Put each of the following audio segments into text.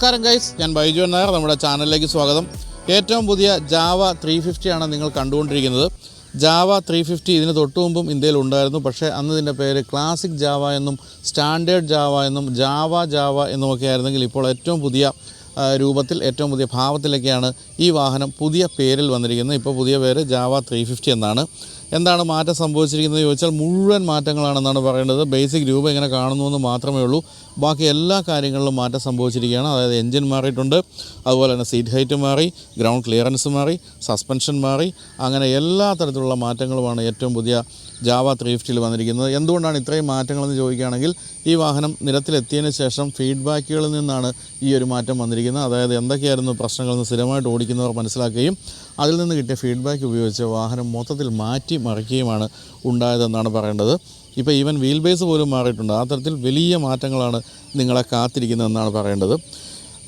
നമസ്കാരം ഗൈസ് ഞാൻ ബൈജു നായർ. നമ്മുടെ ചാനലിലേക്ക് സ്വാഗതം. ഏറ്റവും പുതിയ ജാവ ത്രീ ഫിഫ്റ്റിയാണ് നിങ്ങൾ കണ്ടുകൊണ്ടിരിക്കുന്നത്. ജാവ ത്രീ ഫിഫ്റ്റി ഇതിന് തൊട്ടു മുമ്പും ഇന്ത്യയിൽ ഉണ്ടായിരുന്നു. പക്ഷേ അന്ന് ഇതിന്റെ പേര് ക്ലാസിക് ജാവ എന്നും സ്റ്റാൻഡേർഡ് ജാവ എന്നും ജാവ ജാവ എന്നുമൊക്കെ ആയിരുന്നെങ്കിൽ ഇപ്പോൾ ഏറ്റവും പുതിയ രൂപത്തിൽ ഏറ്റവും പുതിയ ഭാവത്തിലൊക്കെയാണ് ഈ വാഹനം പുതിയ പേരിൽ വന്നിരിക്കുന്നത്. ഇപ്പോൾ പുതിയ പേര് ജാവ ത്രീ എന്നാണ്. എന്താണ് മാറ്റം സംഭവിച്ചിരിക്കുന്നത്? ചോദിച്ചാൽ മുഴുവൻ മാറ്റങ്ങളാണെന്നാണ് പറയുന്നത് ബേസിക് രൂപം ഇങ്ങനെ കാണുന്നു എന്ന് മാത്രമേ ഉള്ളൂ. ബാക്കി എല്ലാ കാര്യങ്ങളിലും മാറ്റം സംഭവിച്ചിരിക്കുകയാണ്. അതായത് എൻജിൻ മാറിയിട്ടുണ്ട്. അതുപോലെ തന്നെ സീറ്റ് ഹൈറ്റ് മാറി ഗ്രൗണ്ട് ക്ലിയറൻസ് മാറി സസ്പെൻഷൻ മാറി. അങ്ങനെ എല്ലാ തരത്തിലുള്ള മാറ്റങ്ങളുമാണ് ഏറ്റവും പുതിയ ജാവ ത്രീ ഫിഫ്റ്റിയിൽ വന്നിരിക്കുന്നത്. എന്തുകൊണ്ടാണ് ഇത്രയും മാറ്റങ്ങളെന്ന് ചോദിക്കുകയാണെങ്കിൽ ഈ വാഹനം നിരത്തിലെത്തിയതിന് ശേഷം ഫീഡ്ബാക്കുകളിൽ നിന്നാണ് ഈ ഒരു മാറ്റം വന്നിരിക്കുന്നത്. അതായത് എന്തൊക്കെയായിരുന്നു പ്രശ്നങ്ങളെന്ന് സ്ഥിരമായിട്ട് ഓടിക്കുന്നവർ മനസ്സിലാക്കുകയും അതിൽ നിന്ന് കിട്ടിയ ഫീഡ്ബാക്ക് ഉപയോഗിച്ച് വാഹനം മൊത്തത്തിൽ മാറ്റി മറിക്കുകയുമാണ് ഉണ്ടായതെന്നാണ് പറയേണ്ടത്. ഇപ്പോൾ ഈവൻ വീൽ ബേസ് പോലും മാറിയിട്ടുണ്ട്. ആ തരത്തിൽ വലിയ മാറ്റങ്ങളാണ് നിങ്ങളെ കാത്തിരിക്കുന്നതെന്നാണ് പറയേണ്ടത്.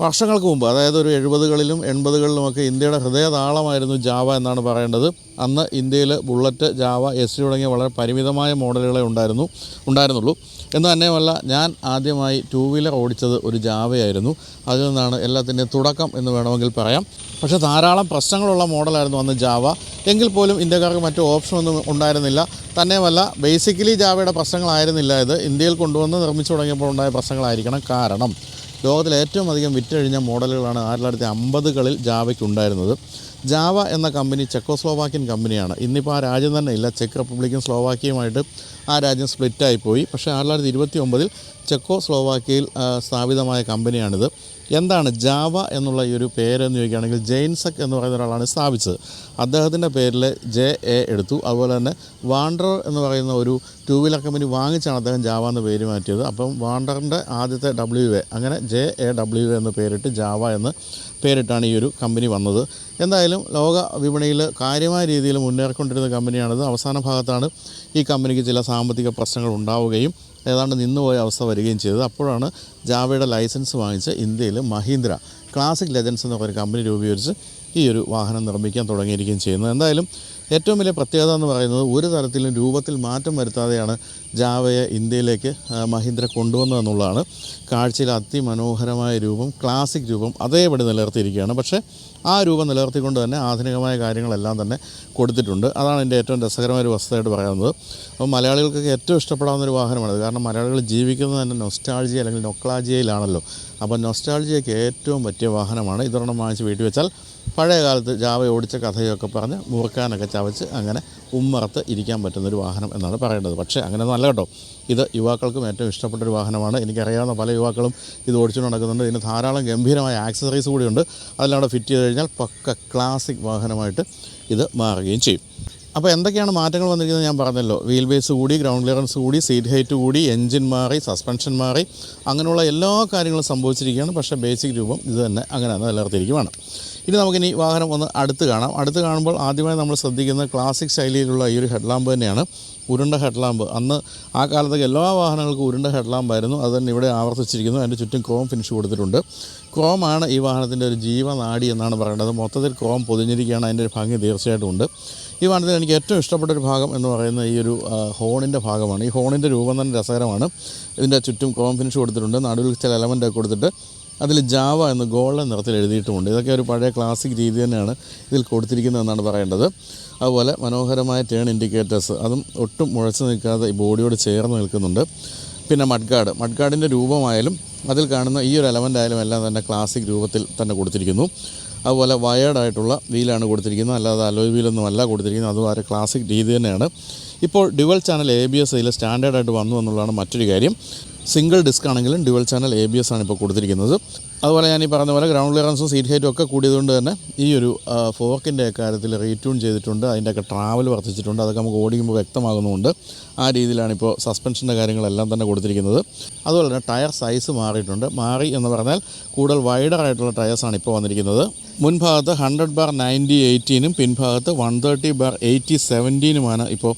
വർഷങ്ങൾക്ക് മുമ്പ് അതായത് ഒരു എഴുപതുകളിലും എൺപതുകളിലുമൊക്കെ ഇന്ത്യയുടെ ഹൃദയതാളമായിരുന്നു ജാവ എന്നാണ് പറയേണ്ടത്. അന്ന് ഇന്ത്യയിൽ ബുള്ളറ്റ് ജാവ എസ് തുടങ്ങിയ വളരെ പരിമിതമായ മോഡലുകളെ ഉണ്ടായിരുന്നു ഉണ്ടായിരുന്നുള്ളൂ. എന്ന് തന്നെയുമല്ല ഞാൻ ആദ്യമായി ടൂ വീലർ ഓടിച്ചത് ഒരു ജാവയായിരുന്നു. അതിൽ നിന്നാണ് എല്ലാത്തിന്റെയും തുടക്കം എന്ന് വേണമെങ്കിൽ പറയാം. പക്ഷേ ധാരാളം പ്രശ്നങ്ങളുള്ള മോഡലായിരുന്നു അന്ന് ജാവ. എങ്കിൽ പോലും ഇന്ത്യക്കാർക്ക് മറ്റു ഓപ്ഷനൊന്നും ഉണ്ടായിരുന്നില്ല. തന്നെയുമല്ല ബേസിക്കലി ജാവയുടെ പ്രശ്നങ്ങളായിരുന്നില്ല ഇത്. ഇന്ത്യയിൽ കൊണ്ടുവന്ന് നിർമ്മിച്ചു തുടങ്ങിയപ്പോൾ ഉണ്ടായ പ്രശ്നങ്ങളായിരിക്കണം. കാരണം ലോകത്തിലെ ഏറ്റവും അധികം വിറ്റഴിഞ്ഞ മോഡലുകളാണ് ആയിരത്തി തൊള്ളായിരത്തി അമ്പതുകളിൽ ജാവയ്ക്ക് ഉണ്ടായിരുന്നത് ജാവ എന്ന കമ്പനി ചെക്കോസ്ലോവാക്യൻ കമ്പനിയാണ്. ഇന്നിപ്പോൾ ആ രാജ്യം തന്നെ ഇല്ല. ചെക്ക് റിപ്പബ്ലിക്കും സ്ലോവാക്യയുമായിട്ട് ആ രാജ്യം സ്പ്ലിറ്റായിപ്പോയി പക്ഷേ ആയിരത്തി തൊള്ളായിരത്തി ഇരുപത്തി ഒമ്പതിൽ ചെക്കോ സ്ലോവാക്യയിൽ സ്ഥാപിതമായ കമ്പനിയാണിത്. എന്താണ് ജാവ എന്നുള്ള ഈ ഒരു പേരെന്ന് ചോദിക്കുകയാണെങ്കിൽ ജെയിൻസക് എന്ന് പറയുന്ന ഒരാളാണ് സ്ഥാപിച്ചത്. അദ്ദേഹത്തിന്റെ പേരിൽ ജെ എ എടുത്തു. അതുപോലെ തന്നെ വാണ്ടർ എന്ന് പറയുന്ന ഒരു ടൂ വീലർ കമ്പനി വാങ്ങിച്ചാണ് അദ്ദേഹം ജാവ എന്ന് പേര് മാറ്റിയത്. അപ്പം വാണ്ടറിന്റെ ആദ്യത്തെ ഡബ്ല്യു എ അങ്ങനെ ജെ എ ഡബ്ല്യു എ എന്ന് പേരിട്ട് ജാവ എന്ന് പേരിട്ടാണ് ഈ ഒരു കമ്പനി വന്നത്. എന്തായാലും ലോക വിപണിയിൽ കാര്യമായ രീതിയിൽ മുന്നേറിക്കൊണ്ടിരുന്ന കമ്പനിയാണിത്. അവസാന ഭാഗത്താണ് ഈ കമ്പനിക്ക് ചില സാമ്പത്തിക പ്രശ്നങ്ങൾ ഉണ്ടാവുകയും ഏതാണ്ട് നിന്നുപോയ അവസ്ഥ വരികയും ചെയ്തത്. അപ്പോഴാണ് ജാവയുടെ ലൈസൻസ് വാങ്ങിച്ച് ഇന്ത്യയിൽ മഹീന്ദ്ര ക്ലാസിക് ലെജൻസ് എന്ന ഒരു കമ്പനി രൂപീകരിച്ച് ഈ ഒരു വാഹനം നിർമ്മിക്കാൻ തുടങ്ങിയിരിക്കുകയും ചെയ്യുന്നത്. എന്തായാലും ഏറ്റവും വലിയ പ്രത്യേകത എന്ന് പറയുന്നത് ഒരു തരത്തിലും രൂപത്തിൽ മാറ്റം വരുത്താതെയാണ് ജാവയെ ഇന്ത്യയിലേക്ക് മഹീന്ദ്ര കൊണ്ടുവന്നതെന്നുള്ളതാണ് കാഴ്ചയിൽ അതിമനോഹരമായ രൂപം ക്ലാസിക് രൂപം അതേപടി നിലനിർത്തിയിരിക്കുകയാണ്. പക്ഷേ ആ രൂപം നിലനിർത്തിക്കൊണ്ട് തന്നെ ആധുനികമായ കാര്യങ്ങളെല്ലാം തന്നെ കൊടുത്തിട്ടുണ്ട്. അതാണ് എന്റെ ഏറ്റവും രസകരമായ ഒരു വസ്തുതയായിട്ട് പറയുന്നത്. അപ്പോൾ മലയാളികൾക്കൊക്കെ ഏറ്റവും ഇഷ്ടപ്പെടാവുന്ന ഒരു വാഹനമാണ് കാരണം മലയാളികൾ ജീവിക്കുന്നത് തന്നെ നൊസ്റ്റാൾജിയ അല്ലെങ്കിൽ നൊക്ലാജിയയിലാണല്ലോ. അപ്പോൾ നൊസ്റ്റാൾജിയയ്ക്ക് ഏറ്റവും പറ്റിയ വാഹനമാണ്. ഇതൊരെണ്ണം വാങ്ങിച്ച് വീട്ടിൽ വെച്ചാൽ പഴയ കാലത്ത് ജാവ ഓടിച്ച കഥയൊക്കെ പറഞ്ഞ് മുറുക്കാനൊക്കെ ചവച്ച് അങ്ങനെ ഉമ്മറത്ത് ഇരിക്കാൻ പറ്റുന്ന ഒരു വാഹനം എന്നാണ് പറയേണ്ടത് പക്ഷേ അങ്ങനെ നല്ല കേട്ടോ. ഇത് യുവാക്കൾക്കും ഏറ്റവും ഇഷ്ടപ്പെട്ട ഒരു വാഹനമാണ്. എനിക്കറിയാവുന്ന പല യുവാക്കളും ഇത് ഓടിച്ചു നടക്കുന്നുണ്ട്. ഇതിന് ധാരാളം ഗംഭീരമായ ആക്സസറീസ് കൂടിയുണ്ട്. അതിലവിടെ ഫിറ്റ് ചെയ്ത് കഴിഞ്ഞാൽ പക്ക ക്ലാസിക് വാഹനമായിട്ട് ഇത് മാറുകയും ചെയ്യും. അപ്പോൾ എന്തൊക്കെയാണ് മാറ്റങ്ങൾ വന്നിരിക്കുന്നത് ഞാൻ പറഞ്ഞല്ലോ. വീൽ ബേസ് കൂടി ഗ്രൗണ്ട് ക്ലിയറൻസ് കൂടി സീറ്റ് ഹൈറ്റ് കൂടി എൻജിൻ മാറി സസ്പെൻഷൻ മാറി അങ്ങനെയുള്ള എല്ലാ കാര്യങ്ങളും സംഭവിച്ചിരിക്കുകയാണ്. പക്ഷേ ബേസിക് രൂപം ഇത് തന്നെ അങ്ങനെ നിലനിർത്തിയിരിക്കുകയാണ് ഇനി നമുക്കിനി വാഹനം ഒന്ന് അടുത്ത് കാണാം. അടുത്ത് കാണുമ്പോൾ ആദ്യമായി നമ്മൾ ശ്രദ്ധിക്കുന്ന ക്ലാസിക് ശൈലിയിലുള്ള ഈ ഒരു ഹെഡ്ലാമ്പ് തന്നെയാണ്. ഉരുണ്ട ഹെഡ്ലാമ്പ് അന്ന് ആ കാലത്തൊക്കെ എല്ലാ വാഹനങ്ങൾക്കും ഉരുണ്ട ഹെഡ്ലാമ്പായിരുന്നു അത് തന്നെ ഇവിടെ ആവർത്തിച്ചിരിക്കുന്നു. അതിന്റെ ചുറ്റും ക്രോം ഫിനിഷ് കൊടുത്തിട്ടുണ്ട്. ക്രോമാണ് ഈ വാഹനത്തിന്റെ ഒരു ജീവനാടി എന്നാണ് പറയുന്നത് മൊത്തത്തിൽ ക്രോം പൊതിഞ്ഞിരിക്കുകയാണ്. അതിന്റെ ഒരു ഭംഗി തീർച്ചയായിട്ടും ഉണ്ട്. ഈ വാഹനത്തിൽ എനിക്ക് ഏറ്റവും ഇഷ്ടപ്പെട്ട ഒരു ഭാഗം എന്ന് പറയുന്ന ഈ ഒരു ഹോണിന്റെ ഭാഗമാണ്. ഈ ഹോണിന്റെ രൂപം തന്നെ രസകരമാണ്. ഇതിന്റെ ചുറ്റും ക്രോം ഫിനിഷ് കൊടുത്തിട്ടുണ്ട്. നടുവിൽ ചില എലമെന്റ് ഒക്കെ കൊടുത്തിട്ട് അതിൽ ജാവ എന്ന് ഗോൾഡൻ നിറത്തിൽ എഴുതിയിട്ടുമുണ്ട്. ഇതൊക്കെ ഒരു പഴയ ക്ലാസിക് രീതി തന്നെയാണ് ഇതിൽ കൊടുത്തിരിക്കുന്നതെന്നാണ് പറയേണ്ടത്. അതുപോലെ മനോഹരമായ ടേൺ ഇൻഡിക്കേറ്റേഴ്സ് അതും ഒട്ടും മുഴച്ചു നിൽക്കാതെ ഈ ബോഡിയോട് ചേർന്ന് നിൽക്കുന്നുണ്ട്. പിന്നെ മഡ്ഗാർഡ്. മഡ്ഗാർഡിന്റെ രൂപമായാലും അതിൽ കാണുന്ന ഈ ഒരു എലമെന്റ് ആയാലും എല്ലാം തന്നെ ക്ലാസിക് രൂപത്തിൽ തന്നെ കൊടുത്തിരിക്കുന്നു. അതുപോലെ വയേർഡ് ആയിട്ടുള്ള വീലാണ് കൊടുത്തിരിക്കുന്നത്. അല്ലാതെ അലോയ് വീലൊന്നും അല്ല കൊടുത്തിരിക്കുന്നത്. അതും ഒരു ക്ലാസിക് രീതി തന്നെയാണ്. ഇപ്പോൾ dual channel A B S ഇതിൽ സ്റ്റാൻഡേർഡായിട്ട് വന്നു എന്നുള്ളതാണ് മറ്റൊരു കാര്യം. സിംഗിൾ ഡിസ്ക് ആണെങ്കിലും dual channel A B S ആണ് ഇപ്പോൾ കൊടുത്തിരിക്കുന്നത്. അതുപോലെ ഞാൻ ഈ പറഞ്ഞ പോലെ ഗ്രൗണ്ട് ക്ലിയറൻസും സീറ്റ് ഹൈറ്റും ഒക്കെ കൂടിയതുകൊണ്ട് തന്നെ ഈ ഒരു ഫോക്കിന്റെ കാര്യത്തിൽ റീട്യൂൺ ചെയ്തിട്ടുണ്ട്. അതിന്റെയൊക്കെ ട്രാവൽ വർദ്ധിച്ചിട്ടുണ്ട്. അതൊക്കെ നമുക്ക് ഓടിക്കുമ്പോൾ വ്യക്തമാകുന്നുണ്ട് ആ രീതിയിലാണ് ഇപ്പോൾ സസ്പെൻഷന്റെ കാര്യങ്ങളെല്ലാം തന്നെ കൊടുത്തിരിക്കുന്നത്. അതുപോലെ തന്നെ ടയർ സൈസ് മാറിയിട്ടുണ്ട്. മാറി എന്ന് പറഞ്ഞാൽ കൂടുതൽ വൈഡർ ആയിട്ടുള്ള ടയേഴ്സാണ് ഇപ്പോൾ വന്നിരിക്കുന്നത്. മുൻഭാഗത്ത് ഹൺഡ്രഡ് ബാർ നയന്റി എയ്റ്റീനും പിൻഭാഗത്ത് വൺ തേർട്ടി ബാർ എയ്റ്റി സെവന്റീനുമാണ് ഇപ്പോൾ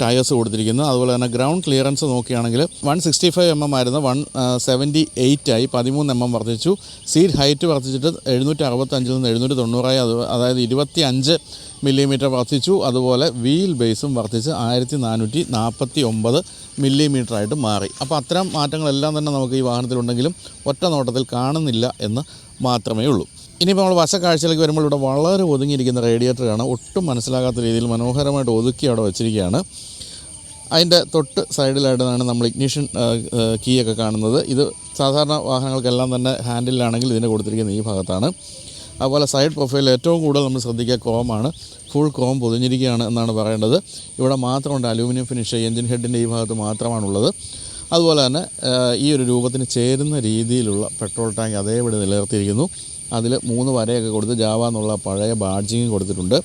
ടയേഴ്സ് കൊടുത്തിരിക്കുന്നത് അതുപോലെ തന്നെ ഗ്രൗണ്ട് ക്ലിയറൻസ് നോക്കുകയാണെങ്കിൽ one sixty five M M ആയിരുന്നു. വൺ സെവന്റി എയ്റ്റ് ആയി പതിമൂന്ന് എം എം വർദ്ധിച്ചു. സീറ്റ് ഹൈറ്റ് വർദ്ധിച്ചിട്ട് എഴുന്നൂറ്റി അറുപത്തഞ്ചിൽ നിന്ന് എഴുന്നൂറ്റി തൊണ്ണൂറായി അത് അതായത് ഇരുപത്തി അഞ്ച് മില്ലിമീറ്റർ വർദ്ധിച്ചു. അതുപോലെ വീൽ ബേസും വർദ്ധിച്ച് ആയിരത്തി നാനൂറ്റി നാൽപ്പത്തി ഒമ്പത് മില്ലിമീറ്ററായിട്ട് മാറി. അപ്പോൾ അത്തരം മാറ്റങ്ങളെല്ലാം തന്നെ നമുക്ക് ഈ വാഹനത്തിലുണ്ടെങ്കിലും ഒറ്റ നോട്ടത്തിൽ കാണുന്നില്ല എന്ന് മാത്രമേ ഉള്ളൂ. ഇനിയിപ്പോൾ നമ്മൾ വശക്കാഴ്ചയിലേക്ക് വരുമ്പോൾ ഇവിടെ വളരെ ഒതുങ്ങിയിരിക്കുന്ന റേഡിയേറ്റർ ആണ് ഒട്ടും മനസ്സിലാകാത്ത രീതിയിൽ മനോഹരമായിട്ട് ഒതുക്കി അവിടെ വെച്ചിരിക്കുകയാണ്. അതിന്റെ തൊട്ട് സൈഡിലായിട്ടാണ് നമ്മൾ ഇഗ്നിഷൻ കീയൊക്കെ കാണുന്നത്. ഇത് സാധാരണ വാഹനങ്ങൾക്കെല്ലാം തന്നെ ഹാൻഡിലാണെങ്കിൽ ഇതിന് കൊടുത്തിരിക്കുന്ന ഈ ഭാഗത്താണ്. അതുപോലെ സൈഡ് പ്രൊഫൈൽ ഏറ്റവും കൂടുതൽ നമ്മൾ ശ്രദ്ധിക്കുക കോമാണ്. ഫുൾ കോം പൊതിഞ്ഞിരിക്കുകയാണ് എന്നാണ് പറയേണ്ടത്. ഇവിടെ മാത്രമുണ്ട് അലൂമിനിയം ഫിനിഷ് എൻജിൻ ഹെഡിന്റെ ഈ ഭാഗത്ത് മാത്രമാണുള്ളത്. അതുപോലെ തന്നെ ഈ ഒരു രൂപത്തിന് ചേരുന്ന രീതിയിലുള്ള പെട്രോൾ ടാങ്ക് അതേപടി നിലനിർത്തിയിരിക്കുന്നു. അതിൽ മൂന്ന് വരയൊക്കെ കൊടുത്ത് ജാവ എന്നുള്ള പഴയ ബാഡ്ജിങ് കൊടുത്തിട്ടുണ്ട്.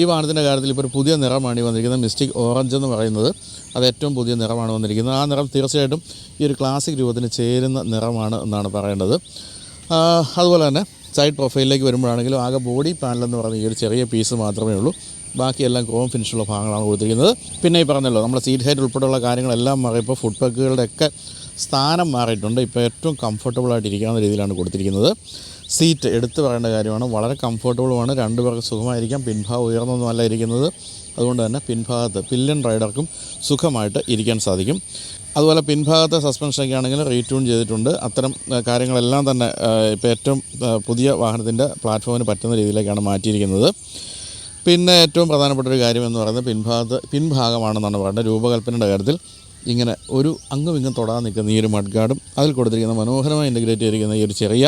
ഈ വാഹനത്തിന്റെ കാര്യത്തിൽ ഇപ്പോൾ ഒരു പുതിയ നിറമാണ് ഈ വന്നിരിക്കുന്നത് മിസ്റ്റിക് ഓറഞ്ച് എന്ന് പറയുന്നത്. അത് ഏറ്റവും പുതിയ നിറമാണ് വന്നിരിക്കുന്നത്. ആ നിറം തീർച്ചയായിട്ടും ഈ ഒരു ക്ലാസിക് രൂപത്തിന് ചേരുന്ന നിറമാണ് എന്നാണ് പറയേണ്ടത്. അതുപോലെ തന്നെ സൈഡ് പ്രൊഫൈലിലേക്ക് വരുമ്പോഴാണെങ്കിലും ആകെ ബോഡി പാനൽ എന്ന് പറയുന്ന ഈ ഒരു ചെറിയ പീസ് മാത്രമേ ഉള്ളൂ. ബാക്കിയെല്ലാം ക്രോം ഫിനിഷുള്ള ഭാഗങ്ങളാണ് കൊടുത്തിരിക്കുന്നത്. പിന്നെ ഈ പറഞ്ഞല്ലോ നമ്മുടെ സീറ്റ് ഹൈറ്റ് ഉൾപ്പെടെയുള്ള കാര്യങ്ങളെല്ലാം മാറിയപ്പോൾ ഫുഡ് പക്കുകളുടെയൊക്കെ സ്ഥാനം മാറിയിട്ടുണ്ട്. ഇപ്പോൾ ഏറ്റവും കംഫർട്ടബിൾ രീതിയിലാണ് കൊടുത്തിരിക്കുന്നത്. സീറ്റ് എടുത്തു പറയേണ്ട കാര്യമാണ്. വളരെ കംഫർട്ടബിളുമാണ്. രണ്ടുപേർക്ക് സുഖമായിരിക്കാം. പിൻഭാഗം ഉയർന്നൊന്നുമല്ല ഇരിക്കുന്നത്. അതുകൊണ്ട് തന്നെ പിൻഭാഗത്ത് പില്ലൻ റൈഡർക്കും സുഖമായിട്ട് ഇരിക്കാൻ സാധിക്കും. അതുപോലെ പിൻഭാഗത്തെ സസ്പെൻഷനൊക്കെ ആണെങ്കിൽ റീട്യൂൺ ചെയ്തിട്ടുണ്ട്. അത്തരം കാര്യങ്ങളെല്ലാം തന്നെ ഇപ്പോൾ ഏറ്റവും പുതിയ വാഹനത്തിന്റെ പ്ലാറ്റ്ഫോമിന് പറ്റുന്ന രീതിയിലേക്കാണ് മാറ്റിയിരിക്കുന്നത്. പിന്നെ ഏറ്റവും പ്രധാനപ്പെട്ട ഒരു കാര്യം എന്ന് പറയുന്നത് പിൻഭാഗത്ത് പിൻഭാഗമാണെന്നാണ് പറയുന്നത്. രൂപകൽപ്പനയുടെ കാര്യത്തിൽ ഇങ്ങനെ ഒരു അങ്ങും ഇങ്ങും തൊടാൻ നിൽക്കുന്ന ഈ ഒരു മഡ്ഗാർഡും അതിൽ കൊടുത്തിരിക്കുന്ന മനോഹരമായി ഇന്റഗ്രേറ്റ് ചെയ്തിരിക്കുന്ന ഈ ഒരു ചെറിയ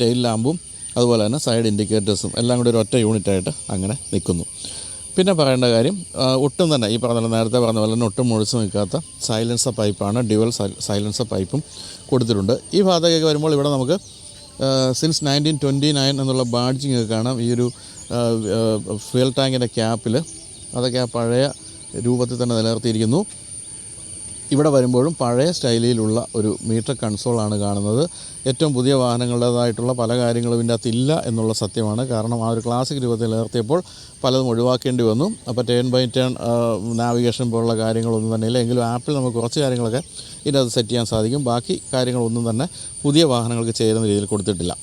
ടെയിൽ ലാമ്പും അതുപോലെ തന്നെ സൈഡ് ഇൻഡിക്കേറ്റേഴ്സും എല്ലാം കൂടി ഒരു ഒറ്റ യൂണിറ്റായിട്ട് അങ്ങനെ നിൽക്കുന്നു. പിന്നെ പറയേണ്ട കാര്യം ഒട്ടും തന്നെ ഈ പറഞ്ഞ നേരത്തെ പറഞ്ഞ പോലെ തന്നെ ഒട്ടും മുഴിച്ച് നിൽക്കാത്ത സൈലൻസർ പൈപ്പാണ് ഡ്യുവൽ സൈലൻസർ പൈപ്പും കൊടുത്തിട്ടുണ്ട്. ഈ ഭാഗത്തേക്ക് വരുമ്പോൾ ഇവിടെ നമുക്ക് സിൻസ് നയന്റീൻ ട്വന്റി നയൻ എന്നുള്ള ബാഡ്ജിങ് ഒക്കെ കാണാം. ഈ ഒരു ഫ്യൂൽ ടാങ്കിന്റെ ക്യാപ്പിൽ അതൊക്കെ ആ പഴയ രൂപത്തിൽ തന്നെ നിലനിർത്തിയിരിക്കുന്നു. ഇവിടെ വരുമ്പോഴും പഴയ സ്റ്റൈലിലുള്ള ഒരു മീറ്റർ കൺസോളാണ് കാണുന്നത്. ഏറ്റവും പുതിയ വാഹനങ്ങളുടേതായിട്ടുള്ള പല കാര്യങ്ങളും ഇതിന്റെ അകത്ത് ഇല്ല എന്നുള്ള സത്യമാണ്. കാരണം ആ ഒരു ക്ലാസിക് രൂപത്തിൽ നിലനിർത്തിയപ്പോൾ പലതും ഒഴിവാക്കേണ്ടി വന്നു. അപ്പോൾ ടേൺ ബൈ ടേൺ നാവിഗേഷൻ പോലുള്ള കാര്യങ്ങളൊന്നും തന്നെ ഇല്ല. എങ്കിലും ആപ്പിൽ നമുക്ക് കുറച്ച് കാര്യങ്ങളൊക്കെ ഇതിനകത്ത് സെറ്റ് ചെയ്യാൻ സാധിക്കും. ബാക്കി കാര്യങ്ങളൊന്നും തന്നെ പുതിയ വാഹനങ്ങൾക്ക് ചേരുന്ന രീതിയിൽ കൊടുത്തിട്ടില്ല.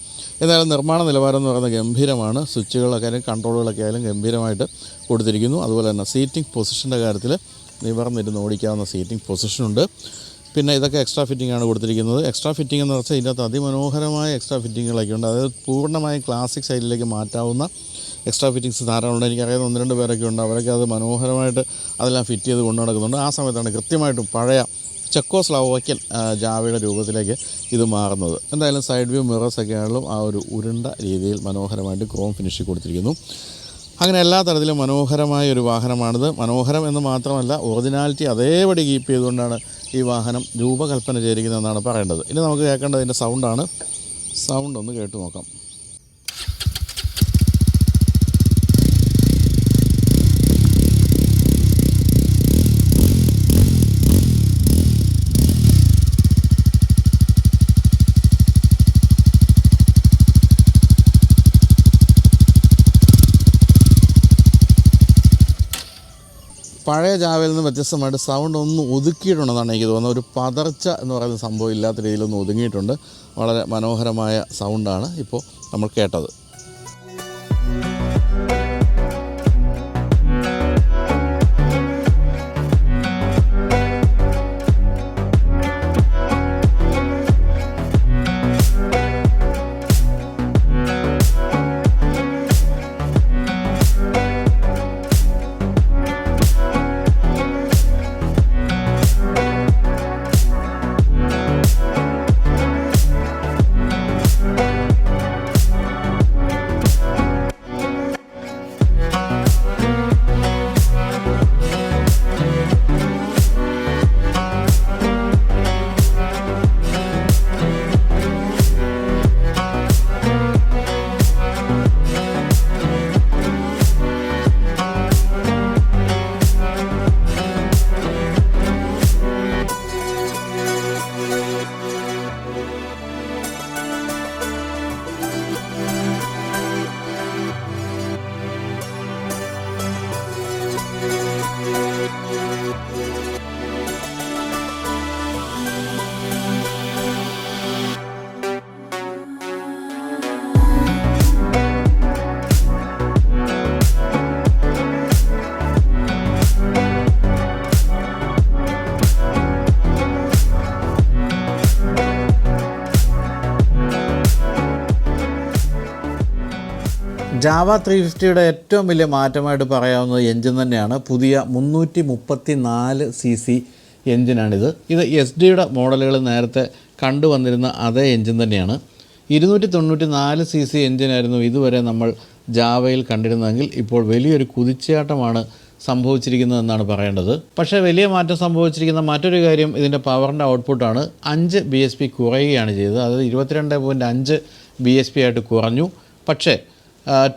എന്നാലും നിർമ്മാണ നിലവാരം എന്ന് പറയുന്നത് ഗംഭീരമാണ്. സ്വിച്ചുകളൊക്കെ ആയാലും കൺട്രോളുകളൊക്കെ ആയാലും ഗംഭീരമായിട്ട് കൊടുത്തിരിക്കുന്നു. അതുപോലെ തന്നെ സീറ്റിംഗ് പൊസിഷന്റെ കാര്യത്തിൽ നിവർന്നിരുന്ന് ഓടിക്കാവുന്ന സീറ്റിംഗ് പൊസിഷനുണ്ട് പിന്നെ ഇതൊക്കെ എക്സ്ട്രാ ഫിറ്റിംഗ് ആണ് കൊടുത്തിരിക്കുന്നത്. എക്സ്ട്രാ ഫിറ്റിംഗ് എന്ന് പറഞ്ഞാൽ ഇതിനകത്ത് അതിമനോഹരമായ എക്സ്ട്രാ ഫിറ്റിങ്ങുകളൊക്കെ ഉണ്ട്. അതായത് പൂർണമായും ക്ലാസിക് സ്റ്റൈലിലേക്ക് മാറ്റാവുന്ന എക്സ്ട്രാ ഫിറ്റിങ്സ് ധാരാളമുണ്ട്. എനിക്കറിയാവുന്ന ഒന്ന് രണ്ട് പേരൊക്കെ ഉണ്ട്. അവരൊക്കെ അത് മനോഹരമായിട്ട് അതെല്ലാം ഫിറ്റ് ചെയ്ത് കൊണ്ടു നടക്കുന്നുണ്ട്. ആ സമയത്താണ് കൃത്യമായിട്ടും പഴയ ചെക്കോസ്ലോവാക്യൻ ആ, ജാവയുടെ രൂപത്തിലേക്ക് ഇത് മാറുന്നത്. എന്തായാലും സൈഡ് വ്യൂ മിറേഴ്സൊക്കെ ആണെങ്കിലും ആ ഒരു ഉരുണ്ട രീതിയിൽ മനോഹരമായിട്ട് ക്രോം ഫിനിഷ് കൊടുത്തിരിക്കുന്നു. അങ്ങനെ എല്ലാ തരത്തിലും മനോഹരമായ ഒരു വാഹനമാണിത്. മനോഹരം എന്ന് മാത്രമല്ല ഒറിജിനാലിറ്റി അതേപടി കീപ്പ് ചെയ്തുകൊണ്ടാണ് ഈ വാഹനം രൂപകൽപ്പന ചെയ്തിരിക്കുന്നതെന്നാണ് പറയേണ്ടത്. ഇനി നമുക്ക് കേൾക്കേണ്ടതിന്റെ സൗണ്ടാണ് സൗണ്ട് ഒന്ന് കേട്ട് നോക്കാം. പഴയ ജാവയിൽ നിന്ന് വ്യത്യസ്തമായിട്ട് സൗണ്ട് ഒന്ന് ഒതുക്കിയിട്ടുണ്ടെന്നാണ് എനിക്ക് തോന്നുന്നത്. ഒരു പതർച്ച എന്ന് പറയുന്ന സംഭവം ഇല്ലാത്ത രീതിയിലൊന്ന് ഒതുങ്ങിയിട്ടുണ്ട്. വളരെ മനോഹരമായ സൗണ്ടാണ് ഇപ്പോൾ നമ്മൾ കേട്ടത്. ജാവ ത്രീ ഫിഫ്റ്റിയുടെ ഏറ്റവും വലിയ മാറ്റമായിട്ട് പറയാവുന്നത് എൻജിൻ തന്നെയാണ്. പുതിയ മുന്നൂറ്റി മുപ്പത്തി നാല് സി സി എൻജിനാണിത് ഇത് എസ് ഡിയുടെ മോഡലുകൾ നേരത്തെ കണ്ടുവന്നിരുന്ന അതേ എൻജിൻ തന്നെയാണ്. ഇരുന്നൂറ്റി തൊണ്ണൂറ്റി നാല് സി സി എൻജിനായിരുന്നു ഇതുവരെ നമ്മൾ ജാവയിൽ കണ്ടിരുന്നതെങ്കിൽ ഇപ്പോൾ വലിയൊരു കുതിച്ചാട്ടമാണ് സംഭവിച്ചിരിക്കുന്നതെന്നാണ് പറയേണ്ടത്. പക്ഷേ വലിയ മാറ്റം സംഭവിച്ചിരിക്കുന്ന മറ്റൊരു കാര്യം ഇതിന്റെ പവറിന്റെ ഔട്ട്പുട്ടാണ് അഞ്ച് ബി എസ് പി കുറയുകയാണ് ചെയ്തത്. അതായത് ഇരുപത്തിരണ്ട് പോയിന്റ് അഞ്ച് ബി എസ് പി ആയിട്ട് കുറഞ്ഞു. പക്ഷേ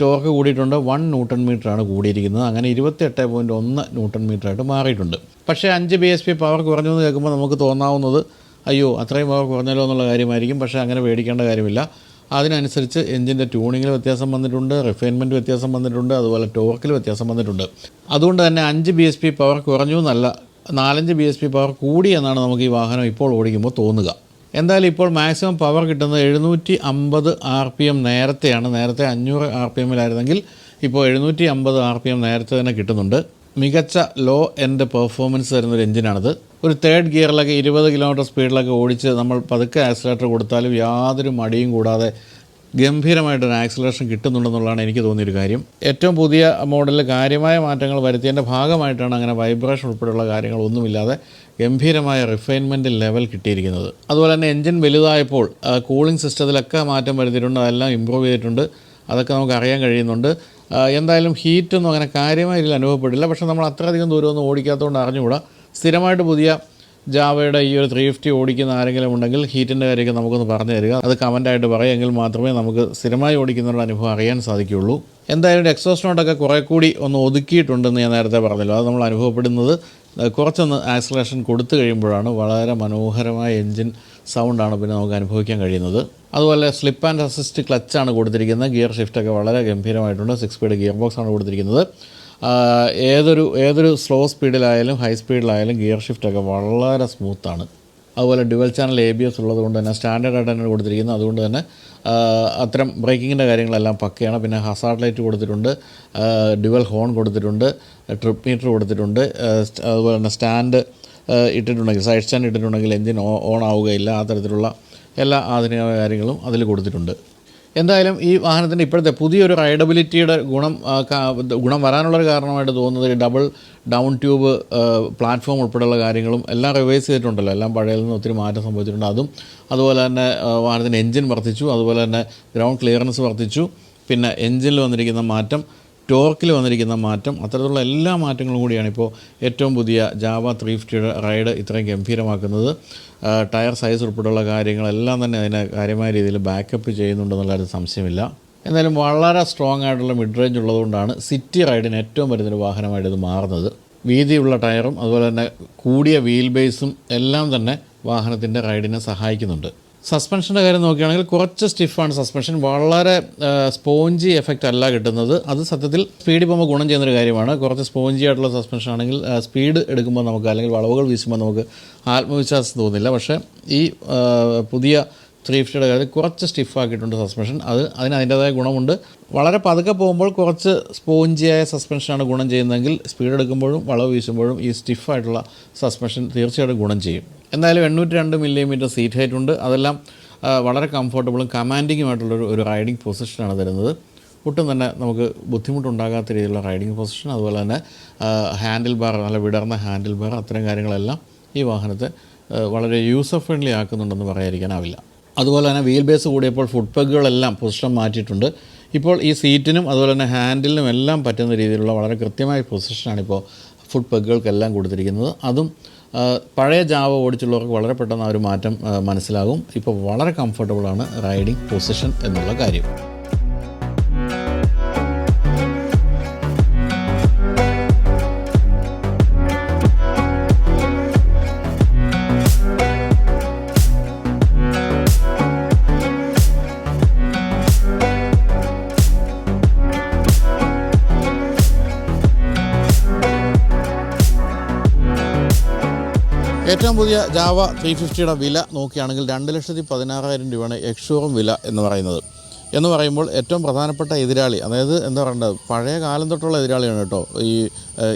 ടോർക്ക് കൂടിയിട്ടുണ്ട്. വൺ ന്യൂട്ടൺ മീറ്ററാണ് കൂടിയിരിക്കുന്നത്. അങ്ങനെ ഇരുപത്തിയെട്ട് പോയിന്റ് ഒന്ന് ന്യൂട്ടൺ മീറ്ററായിട്ട് മാറിയിട്ടുണ്ട്. പക്ഷേ അഞ്ച് ബി എസ് പി പവർ കുറഞ്ഞു എന്ന് കേൾക്കുമ്പോൾ നമുക്ക് തോന്നാവുന്നത് അയ്യോ അത്രയും പവർ കുറഞ്ഞല്ലോ എന്നുള്ള കാര്യമായിരിക്കും. പക്ഷേ അങ്ങനെ പേടിക്കേണ്ട കാര്യമില്ല. അതിനനുസരിച്ച് എഞ്ചിന്റെ ട്യൂണിങ്ങിൽ വ്യത്യാസം വന്നിട്ടുണ്ട് റിഫൈൻമെന്റ് വ്യത്യാസം വന്നിട്ടുണ്ട് അതുപോലെ ടോർക്കിൽ വ്യത്യാസം വന്നിട്ടുണ്ട്. അതുകൊണ്ട് തന്നെ അഞ്ച് ബി എസ് പി പവർ കുറഞ്ഞു എന്നല്ല നാലഞ്ച് ബി എസ് പി പവർ കൂടി എന്നാണ് നമുക്ക് ഈ വാഹനം ഇപ്പോൾ ഓടിക്കുമ്പോൾ തോന്നുക. എന്തായാലും ഇപ്പോൾ മാക്സിമം പവർ കിട്ടുന്നത് എഴുന്നൂറ്റി അമ്പത് ആർ പി എം നേരത്തെയാണ്. നേരത്തെ അഞ്ഞൂറ് ആർ പി എമ്മിലായിരുന്നെങ്കിൽ ഇപ്പോൾ എഴുന്നൂറ്റി അമ്പത് ആർ പി എം നേരത്തെ തന്നെ കിട്ടുന്നുണ്ട്. മികച്ച ലോ എൻഡ് പെർഫോമൻസ് തരുന്ന ഒരു എഞ്ചിനാണിത്. ഒരു തേർഡ് ഗിയറിലൊക്കെ ഇരുപത് കിലോമീറ്റർ സ്പീഡിലൊക്കെ ഓടിച്ച് നമ്മൾ പതുക്കെ ആക്സിലേറ്റർ കൊടുത്താലും യാതൊരു മടിയും കൂടാതെ ഗംഭീരമായിട്ടൊരു ആക്സിലേഷൻ കിട്ടുന്നുണ്ടെന്നുള്ളതാണ് എനിക്ക് തോന്നിയൊരു കാര്യം. ഏറ്റവും പുതിയ മോഡലിൽ കാര്യമായ മാറ്റങ്ങൾ വരുത്തിയതിന്റെ ഭാഗമായിട്ടാണ് അങ്ങനെ വൈബ്രേഷൻ ഉൾപ്പെടെയുള്ള കാര്യങ്ങളൊന്നുമില്ലാതെ ഗംഭീരമായ റിഫൈൻമെന്റ് ലെവൽ കിട്ടിയിരിക്കുന്നത്. അതുപോലെ തന്നെ എൻജിൻ വലുതായപ്പോൾ കൂളിംഗ് സിസ്റ്റത്തിലൊക്കെ മാറ്റം വരുത്തിയിട്ടുണ്ട് അതെല്ലാം ഇമ്പ്രൂവ് ചെയ്തിട്ടുണ്ട്. അതൊക്കെ നമുക്ക് അറിയാൻ കഴിയുന്നുണ്ട്. എന്തായാലും ഹീറ്റൊന്നും അങ്ങനെ കാര്യമായി ഇതിൽ അനുഭവപ്പെടില്ല പക്ഷേ നമ്മൾ അത്രയധികം ദൂരമൊന്നും ഓടിക്കാത്തതുകൊണ്ട് അറിഞ്ഞുകൂടാ. സ്ഥിരമായിട്ട് പുതിയ ജാവയുടെ ഈ ഒരു ത്രീ ഫിഫ്റ്റി ഓടിക്കുന്ന ആരെങ്കിലും ഉണ്ടെങ്കിൽ ഹീറ്റിന്റെ കാര്യമൊക്കെ നമുക്കൊന്ന് പറഞ്ഞു തരിക. അത് കമന്റായിട്ട് പറയുമെങ്കിൽ മാത്രമേ നമുക്ക് സ്ഥിരമായി ഓടിക്കുന്നവരുടെ അനുഭവം അറിയാൻ സാധിക്കുകയുള്ളൂ. എന്തായാലും എക്സോസ്റ്റ് നോട്ടൊക്കെ കുറേ കൂടി ഒന്ന് ഒതുക്കിയിട്ടുണ്ടെന്ന് ഞാൻ നേരത്തെ പറഞ്ഞല്ലോ. അത് നമ്മൾ അനുഭവപ്പെടുന്നത് കുറച്ചൊന്ന് ആക്സലേഷൻ കൊടുത്തു കഴിയുമ്പോഴാണ് വളരെ മനോഹരമായ എൻജിൻ സൗണ്ടാണ് പിന്നെ നമുക്ക് അനുഭവിക്കാൻ കഴിയുന്നത്. അതുപോലെ സ്ലിപ്പ് ആൻഡ് അസിസ്റ്റ് ക്ലച്ചാണ് കൊടുത്തിരിക്കുന്നത്. ഗിയർ ഷിഫ്റ്റൊക്കെ വളരെ ഗംഭീരമായിട്ടുണ്ട്. സിക്സ് സ്പീഡ് ഗിയർ ബോക്സ് ആണ് കൊടുത്തിരിക്കുന്നത്. ഏതൊരു ഏതൊരു സ്ലോ സ്പീഡിലായാലും ഹൈ സ്പീഡിലായാലും ഗിയർ ഷിഫ്റ്റൊക്കെ വളരെ സ്മൂത്താണ്. അതുപോലെ dual channel A B S ഉള്ളത് കൊണ്ട് തന്നെ സ്റ്റാൻഡേർഡ് ആയിട്ട് തന്നെ കൊടുത്തിരിക്കുന്നത്. അതുകൊണ്ട് തന്നെ അത്തരം ബ്രേക്കിങ്ങിന്റെ കാര്യങ്ങളെല്ലാം പക്കയാണ്. പിന്നെ ഹസാർഡ് ലൈറ്റ് കൊടുത്തിട്ടുണ്ട് ഡ്യുവൽ ഹോൺ കൊടുത്തിട്ടുണ്ട് ട്രിപ്പ് മീറ്റർ കൊടുത്തിട്ടുണ്ട് അതുപോലെ തന്നെ സ്റ്റാൻഡ് ഇട്ടിട്ടുണ്ടെങ്കിൽ സൈഡ് സ്റ്റാൻഡ് ഇട്ടിട്ടുണ്ടെങ്കിൽ എൻജിൻ ഓൺ ആവുകയില്ല. ആ തരത്തിലുള്ള എല്ലാ ആധുനിക കാര്യങ്ങളും അതിൽ കൊടുത്തിട്ടുണ്ട്. എന്തായാലും ഈ വാഹനത്തിന്റെ ഇപ്പോഴത്തെ പുതിയൊരു റൈഡബിലിറ്റിയുടെ ഗുണം ഗുണം വരാനുള്ളൊരു കാരണമായിട്ട് തോന്നുന്നത് ഡബിൾ ഡൗൺ ട്യൂബ് പ്ലാറ്റ്ഫോം ഉൾപ്പെടെയുള്ള കാര്യങ്ങളും എല്ലാം റിവേഴ്സ് ചെയ്തിട്ടുണ്ടല്ലോ. എല്ലാം പഴയതിൽ നിന്ന് ഒത്തിരി മാറ്റം സംഭവിച്ചിട്ടുണ്ട്. അതും അതുപോലെ തന്നെ വാഹനത്തിന്റെ എൻജിൻ വർദ്ധിച്ചു. അതുപോലെ തന്നെ ഗ്രൗണ്ട് ക്ലിയറൻസ് വർദ്ധിച്ചു. പിന്നെ എൻജിനിൽ വന്നിരിക്കുന്ന മാറ്റം ടോർക്കിൽ വന്നിരിക്കുന്ന മാറ്റം അത്തരത്തിലുള്ള എല്ലാ മാറ്റങ്ങളും കൂടിയാണ് ഇപ്പോൾ ഏറ്റവും പുതിയ ജാവ ത്രീ ഫിഫ്റ്റിയുടെ റൈഡ് ഇത്രയും ഗംഭീരമാക്കുന്നത്. ടയർ സൈസ് ഉൾപ്പെടെയുള്ള കാര്യങ്ങളെല്ലാം തന്നെ അതിനെ കാര്യമായ രീതിയിൽ ബാക്കപ്പ് ചെയ്യുന്നുണ്ടെന്നുള്ളൊരു സംശയമില്ല. എന്തായാലും വളരെ സ്ട്രോങ് ആയിട്ടുള്ള മിഡ് റേഞ്ച് ഉള്ളതുകൊണ്ടാണ് സിറ്റി റൈഡിന് ഏറ്റവും വരുന്നൊരു വാഹനമായിട്ട് ഇത് മാറുന്നത്. വീതിയുള്ള ടയറും അതുപോലെ തന്നെ കൂടിയ വീൽ ബേസും എല്ലാം തന്നെ വാഹനത്തിന്റെ റൈഡിനെ സഹായിക്കുന്നുണ്ട്. സസ്പെൻഷന്റെ കാര്യം നോക്കുകയാണെങ്കിൽ കുറച്ച് സ്റ്റിഫാണ് സസ്പെൻഷൻ വളരെ സ്പോഞ്ചി എഫക്റ്റ് അല്ല കിട്ടുന്നത്. അത് സത്യത്തിൽ സ്പീഡ് പോകുമ്പോൾ ഗുണം ചെയ്യുന്നൊരു കാര്യമാണ്. കുറച്ച് സ്പോഞ്ചി ആയിട്ടുള്ള സസ്പെൻഷൻ ആണെങ്കിൽ സ്പീഡ് എടുക്കുമ്പോൾ നമുക്ക് അല്ലെങ്കിൽ വളവുകൾ വീശുമ്പോൾ നമുക്ക് ആത്മവിശ്വാസം തോന്നില്ല. പക്ഷേ ഈ പുതിയ ത്രീ ഫിഫ്റ്റിയുടെ കാര്യത്തിൽ കുറച്ച് സ്റ്റിഫാക്കിയിട്ടുണ്ട് സസ്പെൻഷൻ അത് അതിന് അതിന്റേതായ ഗുണമുണ്ട്. വളരെ പതുക്കെ പോകുമ്പോൾ കുറച്ച് സ്പോഞ്ചിയായ സസ്പെൻഷനാണ് ഗുണം ചെയ്യുന്നതെങ്കിൽ സ്പീഡ് എടുക്കുമ്പോഴും വളവ് വീശുമ്പോഴും ഈ സ്റ്റിഫായിട്ടുള്ള സസ്പെൻഷൻ തീർച്ചയായിട്ടും ഗുണം ചെയ്യും. എന്തായാലും എണ്ണൂറ്റി രണ്ട് മില്ലിമീറ്റർ സീറ്റ് ഹൈറ്റ് ഉണ്ട്. അതെല്ലാം വളരെ കംഫർട്ടബിളും കമാൻഡിങ്ങുമായിട്ടുള്ളൊരു ഒരു റൈഡിങ് പൊസിഷനാണ് തരുന്നത്. ഒട്ടും തന്നെ നമുക്ക് ബുദ്ധിമുട്ടുണ്ടാകാത്ത രീതിയിലുള്ള റൈഡിംഗ് പൊസിഷൻ അതുപോലെ തന്നെ ഹാൻഡിൽ ബാർ നല്ല വിടർന്ന ഹാൻഡിൽ ബാർ അത്തരം കാര്യങ്ങളെല്ലാം ഈ വാഹനത്തെ വളരെ യൂസർ ഫ്രണ്ട്ലി ആക്കുന്നുണ്ടെന്ന് പറയാതിരിക്കാനാവില്ല. അതുപോലെ തന്നെ വീൽ ബേസ് കൂടിയപ്പോൾ ഫുഡ് പെഗുകളെല്ലാം പൊസിഷൻ മാറ്റിയിട്ടുണ്ട്. ഇപ്പോൾ ഈ സീറ്റിനും അതുപോലെ തന്നെ ഹാൻഡിലിനും എല്ലാം പറ്റുന്ന രീതിയിലുള്ള വളരെ കൃത്യമായ പൊസിഷനാണ് ഇപ്പോൾ ഫുഡ് പെഗുകൾക്കെല്ലാം കൊടുത്തിരിക്കുന്നത്. അതും പഴയ ജാവ ഓടിച്ചുള്ളവർക്ക് വളരെ പെട്ടെന്ന് ആ ഒരു മാറ്റം മനസ്സിലാകും. ഇപ്പോൾ വളരെ കംഫർട്ടബിളാണ് റൈഡിംഗ് പൊസിഷൻ എന്നുള്ള കാര്യം. ഏറ്റവും പുതിയ ജാവ ത്രീ ഫിഫ്റ്റിയുടെ വില നോക്കുകയാണെങ്കിൽ രണ്ട് ലക്ഷത്തി പതിനാറായിരം രൂപയാണ് എക്സ്ഷോറും വില എന്ന് പറയുന്നത്. എന്ന് പറയുമ്പോൾ ഏറ്റവും പ്രധാനപ്പെട്ട എതിരാളി അതായത് എന്താ പറയേണ്ടത് പഴയ കാലം തൊട്ടുള്ള എതിരാളിയാണ് കേട്ടോ. ഈ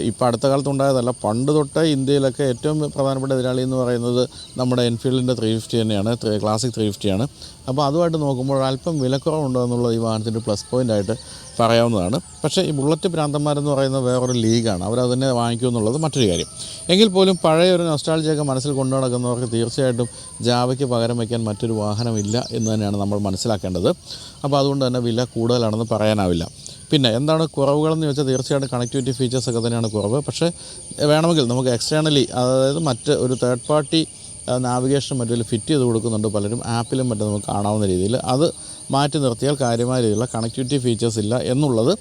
ഇപ്പം അടുത്ത കാലത്ത് ഉണ്ടായതല്ല പണ്ട് തൊട്ട് ഇന്ത്യയിലൊക്കെ ഏറ്റവും പ്രധാനപ്പെട്ട എതിരാളി എന്ന് പറയുന്നത് നമ്മുടെ എൻഫീൽഡിന്റെ ത്രീ ഫിഫ്റ്റി തന്നെയാണ് ക്ലാസിക് ത്രീ ഫിഫ്റ്റിയാണ് അപ്പോൾ അതുമായിട്ട് നോക്കുമ്പോൾ അല്പം വിലക്കുറവുണ്ടോ എന്നുള്ളത് ഈ വാഹനത്തിന്റെ പ്ലസ് പോയിന്റ് ആയിട്ട് പറയാവുന്നതാണ്. പക്ഷേ ഈ ബുള്ളറ്റ് ഭ്രാന്തന്മാരെന്ന് പറയുന്നത് വേറൊരു ലീഗാണ്. അവരത് തന്നെ വാങ്ങിക്കും എന്നുള്ളത് മറ്റൊരു കാര്യം. എങ്കിൽ പോലും പഴയ ഒരു നൊസ്റ്റാൾജിയൊക്കെ മനസ്സിൽ കൊണ്ടു നടക്കുന്നവർക്ക് തീർച്ചയായിട്ടും ജാവയ്ക്ക് പകരം വയ്ക്കാൻ മറ്റൊരു വാഹനമില്ല എന്ന് തന്നെയാണ് നമ്മൾ മനസ്സിലാക്കേണ്ടത്. അപ്പോൾ അതുകൊണ്ട് തന്നെ വില കൂടുതലാണെന്ന് പറയാനാവില്ല. പിന്നെ എന്താണ് കുറവുകളെന്ന് ചോദിച്ചാൽ തീർച്ചയായിട്ടും കണക്ടിവിറ്റി ഫീച്ചേഴ്സൊക്കെ തന്നെയാണ് കുറവ്. പക്ഷേ വേണമെങ്കിൽ നമുക്ക് എക്സ്റ്റേണലി അതായത് മറ്റ് ഒരു തേർഡ് പാർട്ടി നാവിഗേഷൻ മറ്റും ഫിറ്റ് ചെയ്ത് കൊടുക്കുന്നുണ്ട് പലരും. ആപ്പിലും മറ്റും നമുക്ക് കാണാവുന്ന രീതിയിൽ. അത് മാറ്റി നിർത്തിയാൽ കാര്യമായ രീതിയിലുള്ള കണക്ടിവിറ്റി ഫീച്ചേഴ്സ് ഇല്ല എന്നുള്ളത്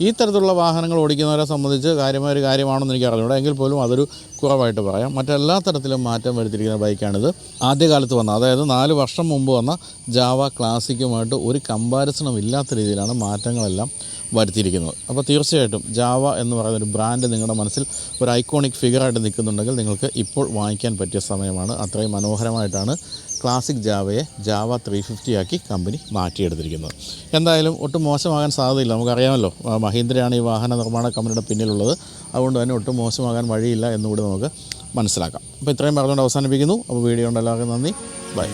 ഈ തരത്തിലുള്ള വാഹനങ്ങൾ ഓടിക്കുന്നവരെ സംബന്ധിച്ച് കാര്യമായ ഒരു കാര്യമാണെന്ന് എനിക്ക് അറിഞ്ഞൂടാ എങ്കിൽ പോലും അതൊരു കുറവായിട്ട് പറയാം. മറ്റെല്ലാ തരത്തിലും മാറ്റം വരുത്തിയിരിക്കുന്ന ബൈക്കാണിത്. ആദ്യകാലത്ത് വന്ന അതായത് നാല് വർഷം മുമ്പ് വന്ന ജാവ ക്ലാസിക്കുമായിട്ട് ഒരു കമ്പാരിസണും ഇല്ലാത്ത രീതിയിലാണ് മാറ്റങ്ങളെല്ലാം വരുത്തിയിരിക്കുന്നത്. അപ്പോൾ തീർച്ചയായിട്ടും ജാവ എന്ന് പറയുന്ന ഒരു ബ്രാൻഡ് നിങ്ങളുടെ മനസ്സിൽ ഒരു ഐക്കോണിക് ഫിഗറായിട്ട് നിൽക്കുന്നുണ്ടെങ്കിൽ നിങ്ങൾക്ക് ഇപ്പോൾ വാങ്ങിക്കാൻ പറ്റിയ സമയമാണ്. അത്രയും മനോഹരമായിട്ടാണ് ക്ലാസിക് ജാവയെ ജാവ ത്രീ ഫിഫ്റ്റി ആക്കി കമ്പനി മാറ്റിയെടുത്തിരിക്കുന്നത്. എന്തായാലും ഒട്ടും മോശമാകാൻ സാധ്യതയില്ല. നമുക്കറിയാമല്ലോ മഹീന്ദ്രയാണ് ഈ വാഹന നിർമ്മാണ കമ്പനിയുടെ പിന്നിലുള്ളത്. അതുകൊണ്ട് തന്നെ ഒട്ടും മോശമാകാൻ വഴിയില്ല എന്നുകൂടി നമുക്ക് മനസ്സിലാക്കാം. അപ്പോൾ ഇത്രയും പറഞ്ഞുകൊണ്ട് അവസാനിപ്പിക്കുന്നു. അപ്പോൾ വീഡിയോ എല്ലാവർക്കും നന്ദി. ബൈ